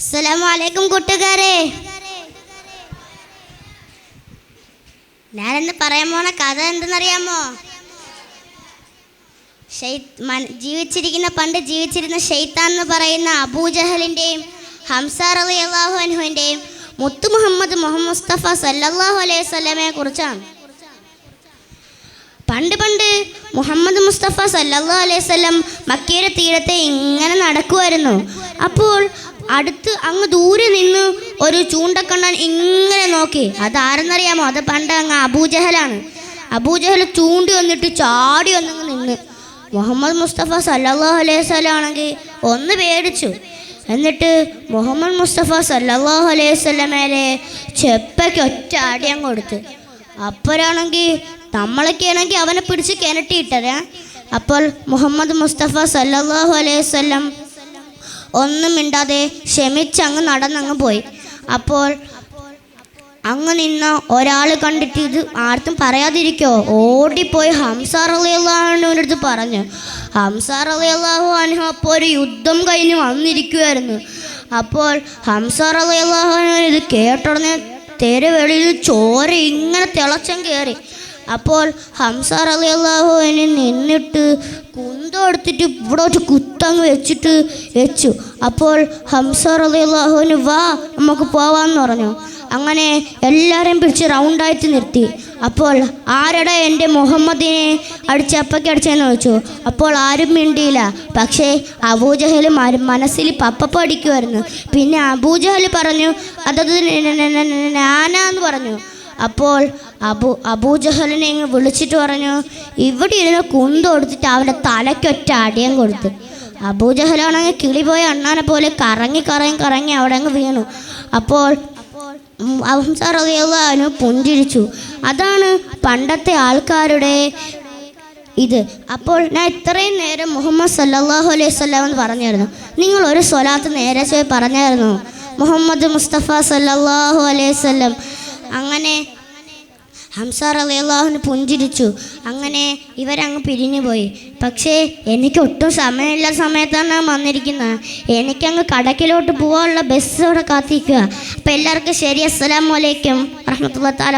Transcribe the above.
അസ്സലാമലൈക്കും കൂട്ടുകാരെ. ഞാനെന്ന് പറയാൻ പോണ കഥ എന്തെന്നറിയാമോ? ജീവിച്ചിരിക്കുന്ന പണ്ട് ജീവിച്ചിരുന്ന ഷെയ്ത്താൻ എന്ന് പറയുന്ന അബൂജഹലിന്റെയും ഹംസാർ അലി അള്ളാഹു അനുഹുവിന്റെയും മുത്തു മുഹമ്മദ് മുഹമ്മദ് മുസ്തഫ സല്ലാഹു അലൈഹി സ്വലമയെ കുറിച്ചാണ്. പണ്ട് പണ്ട് മുഹമ്മദ് മുസ്തഫ സല്ലല്ലാഹു അലൈഹി സ്വലം മക്കയുടെ തീരത്തെ ഇങ്ങനെ നടക്കുമായിരുന്നു അപ്പോൾ അടുത്ത് അങ്ങ് ദൂരെ നിന്ന് ഒരു ചൂണ്ടക്കണ്ണൻ ഇങ്ങനെ നോക്കി. അതാരെന്നറിയാമോ? അത് പണ്ട് അങ്ങ് അബൂജഹലാണ്. അബൂജഹൽ ചൂണ്ടി വന്നിട്ട് ചാടി വന്നങ്ങ് നിന്ന്. മുഹമ്മദ് മുസ്തഫ സല്ലല്ലാഹു അലൈഹി വസല്ലം ആണെങ്കിൽ ഒന്ന് പേടിച്ചു. എന്നിട്ട് മുഹമ്മദ് മുസ്തഫ സല്ലല്ലാഹു അലൈഹി സ്വലമേലെ ചെപ്പയ്ക്ക് ഒറ്റ അടിയം കൊടുത്തു. അപ്പോഴാണെങ്കിൽ നമ്മളൊക്കെ ആണെങ്കിൽ അവനെ പിടിച്ച് കിണറ്റിയിട്ടത്. അപ്പോൾ മുഹമ്മദ് മുസ്തഫ സല്ലാഹു അലൈഹി വസല്ലം ഒന്നും മിണ്ടാതെ ക്ഷമിച്ചങ്ങ് നടന്നങ്ങ് പോയി. അപ്പോൾ അങ്ങ് നിന്ന ഒരാൾ കണ്ടിട്ട് ഇത് ആർക്കും പറയാതിരിക്കോ? ഓടിപ്പോയി ഹംസാർ അലി അള്ളാഹുവിന്റെ അടുത്ത് പറഞ്ഞു. ഹംസാർ അലി അള്ളാഹു അനുഹ അപ്പോൾ ഒരു യുദ്ധം കഴിഞ്ഞ് വന്നിരിക്കുമായിരുന്നു അപ്പോൾ ഹംസാർ അലി അള്ളാഹു ഇത് കേട്ടുടനെ തെരുവെളിയിൽ ചോര ഇങ്ങനെ തിളച്ചം കയറി അപ്പോൾ ഹംസാർ അലി അള്ളാഹുവിന് നിന്നിട്ട് കുന്തെടുത്തിട്ട് ഇവിടെ ഒരു കുത്തങ്ങ് വെച്ചിട്ട് വെച്ചു. അപ്പോൾ ഹംസാർ അലി അള്ളാഹുവിന് വാ നമുക്ക് പോവാന്ന് പറഞ്ഞു. അങ്ങനെ എല്ലാവരെയും പിടിച്ച് റൗണ്ടായിട്ട് നിർത്തി. അപ്പോൾ ആരുടെ എന്റെ മുഹമ്മദിനെ അടിച്ച് അപ്പയ്ക്ക് അടിച്ചെന്ന് ചോദിച്ചു. അപ്പോൾ ആരും മിണ്ടിയില്ല. പക്ഷേ അബൂജഹൽ മനസ്സിൽ പപ്പപ്പ അടിക്കുമായിരുന്നു പിന്നെ അബൂജഹൽ പറഞ്ഞു അതത് ഞാനാന്ന് പറഞ്ഞു. അപ്പോൾ അബു അബൂജഹലിനെ ഇങ്ങ് വിളിച്ചിട്ട് പറഞ്ഞു ഇവിടെ ഇരുന്ന് കുന്ത് കൊടുത്തിട്ട് അവന്റെ തലയ്ക്കൊറ്റ അടിയം കൊടുത്തു. അബൂജഹലാണെങ്കിൽ കിളി പോയ അണ്ണാനെ പോലെ കറങ്ങി കറങ്ങി കറങ്ങി അവിടെ അങ്ങ് വീണു. അപ്പോൾ അഹംസാർ പുഞ്ചിരിച്ചു. അതാണ് പണ്ടത്തെ ആൾക്കാരുടെ ഇത്. അപ്പോൾ ഞാൻ ഇത്രയും നേരം മുഹമ്മദ് സല്ലാഹു അലൈഹി സ്വലാം എന്ന് പറഞ്ഞായിരുന്നു. നിങ്ങൾ ഒരു സ്വലാത്ത് നേരെ പറഞ്ഞായിരുന്നു. മുഹമ്മദ് മുസ്തഫ സല്ലാഹു അലൈഹി സ്വലം അങ്ങനെ ഹംസാർ അലി അള്ളാഹുവിന് പുഞ്ചിരിച്ചു. അങ്ങനെ ഇവരങ്ങ് പിരിഞ്ഞു പോയി പക്ഷേ എനിക്ക് ഒട്ടും സമയമില്ല സമയത്താണ് ഞാൻ വന്നിരിക്കുന്നത് എനിക്കങ്ങ് കടക്കിലോട്ട് പോകാനുള്ള ബസ് അവിടെ കാത്തിരിക്കുക അപ്പം എല്ലാവർക്കും ശരി. അസ്സലാമലൈക്കും വറഹമത്തുള്ള താല